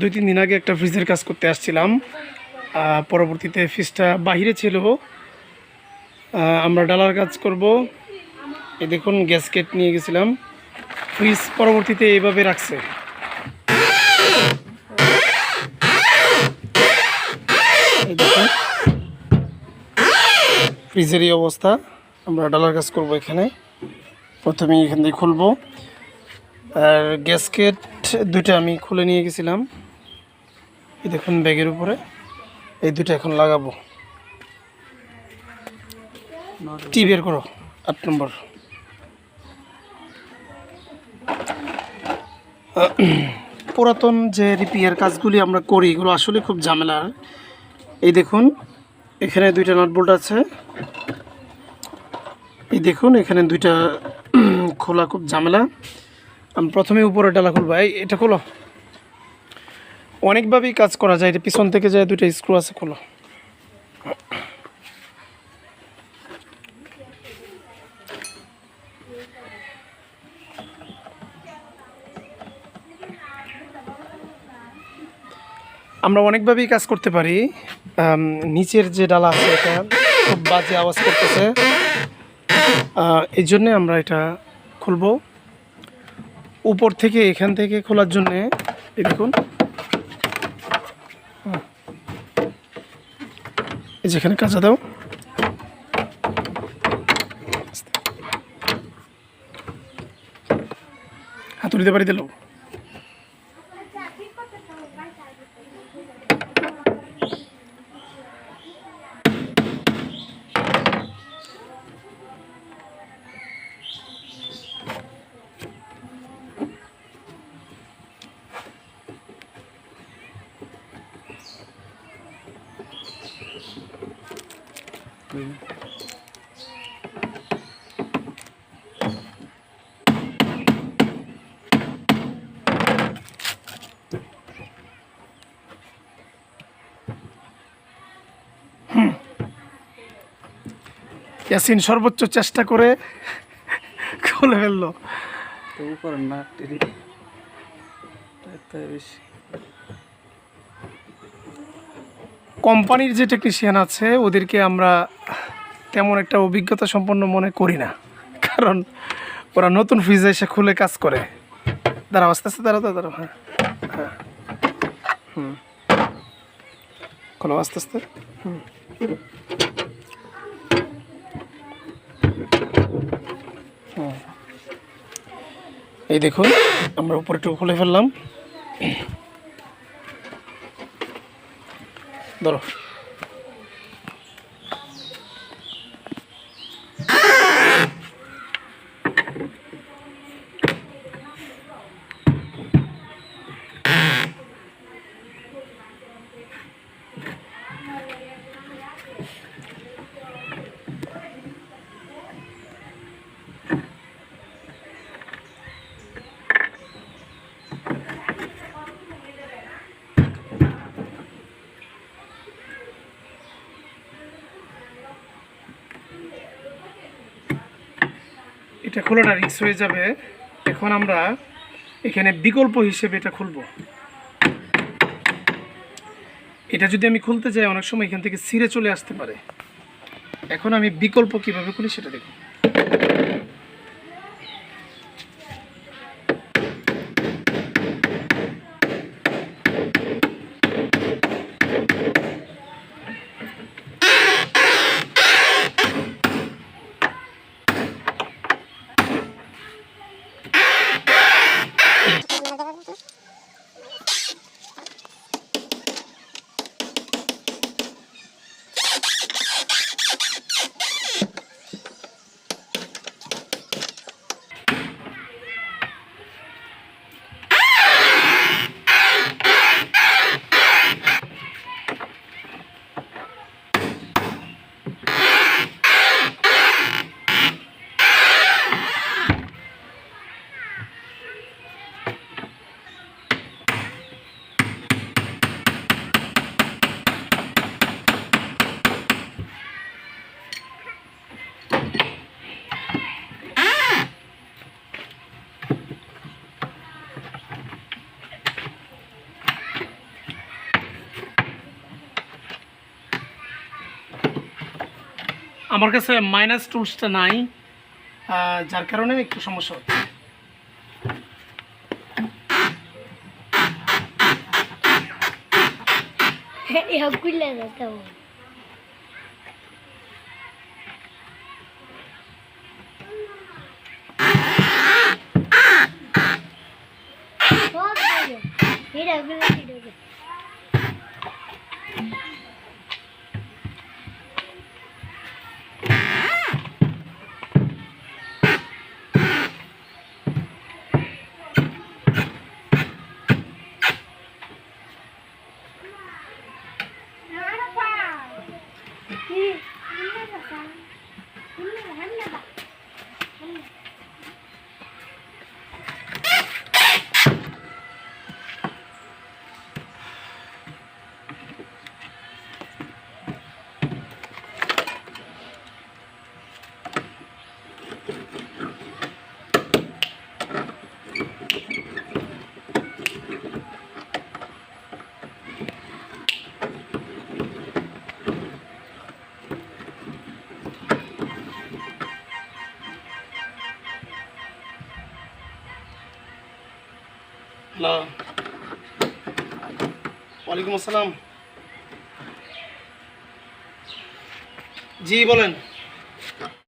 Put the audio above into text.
দুই, তিন দিন আগে একটা ফ্রিজের কাজ করতে আসছিলাম। পরবর্তীতে ফ্রিজটা বাহিরে ছিল। আমরা ডালার কাজ করব। এই দেখুন গ্যাসকেট নিয়ে গেছিলাম। ফ্রিজ পরবর্তীতে এইভাবে রাখছে। এই দেখুন ফ্রিজের এই অবস্থা। আমরা ডালার কাজ করব এখানে। প্রথমে এখান থেকে খুলবো। আর গ্যাসকেট দুইটা আমি খুলে নিয়ে গেছিলাম। এই দেখুন ব্যাগের উপরে। এই দুটো এখন লাগাবো। টি বের করো, আট নম্বর। পুরাতন যে রিপেয়ার কাজগুলি আমরা করি, এগুলো আসলে খুব ঝামেলার এই দেখুন, এখানে দুইটা নাট বোল্ট আছে। এই দেখুন, এখানে দুইটা খোলা খুব ঝামেলা। আমি প্রথমে উপরে ডালা খুলবো। এই, এটা খোলো। অনেকভাবেই কাজ করা যায়, এটা পিছন থেকে যায় দুইটা স্ক্রু আছে, খোলো। আমরা অনেকভাবেই কাজ করতে পারি। নিচের যে ডালা আছে এটা খুব বাজে আওয়াজ করতেছে। এই জন্যে আমরা এটা খুলবো। উপর থেকে এখান থেকে খোলার জন্যে দেখুন। যেখানে কাঁচা দাও। হাতুড়িতে পারি দিল। ইয়াসিন সর্বোচ্চ চেষ্টা করে খুলে ফেলল। তো উপরে না বেশি। কোম্পানির যে টেকনিশিয়ান আছে ওদেরকে আমরা তেমন একটা অভিজ্ঞতা সম্পন্ন মনে করি না। কারণ ওরা নতুন ফ্রিজে এসে খুলে কাজ করে। দাঁড়াও আস্তে আস্তে দাঁড়াও দাঁড়াও, হ্যাঁ হ্যাঁ হুম। আস্তে আস্তে হুম। এই দেখুন আমরা উপরেটুকু খুলে ফেললাম। dolor. এটা খোলাটা রিক্স হয়ে যাবে। এখন আমরা এখানে বিকল্প হিসেবে এটা খুলব। এটা যদি আমি খুলতে যাই, অনেক সময় এখান থেকে ছিঁড়ে চলে আসতে পারে। এখন আমি বিকল্প কীভাবে খুলি সেটা দেখুন। আমার কাছে মাইনাস টুলসটা নাই যার কারণে একটু সমস্যা হচ্ছে। Я হ্যালো ওয়ালাইকুম আসসালাম। জি বলেন।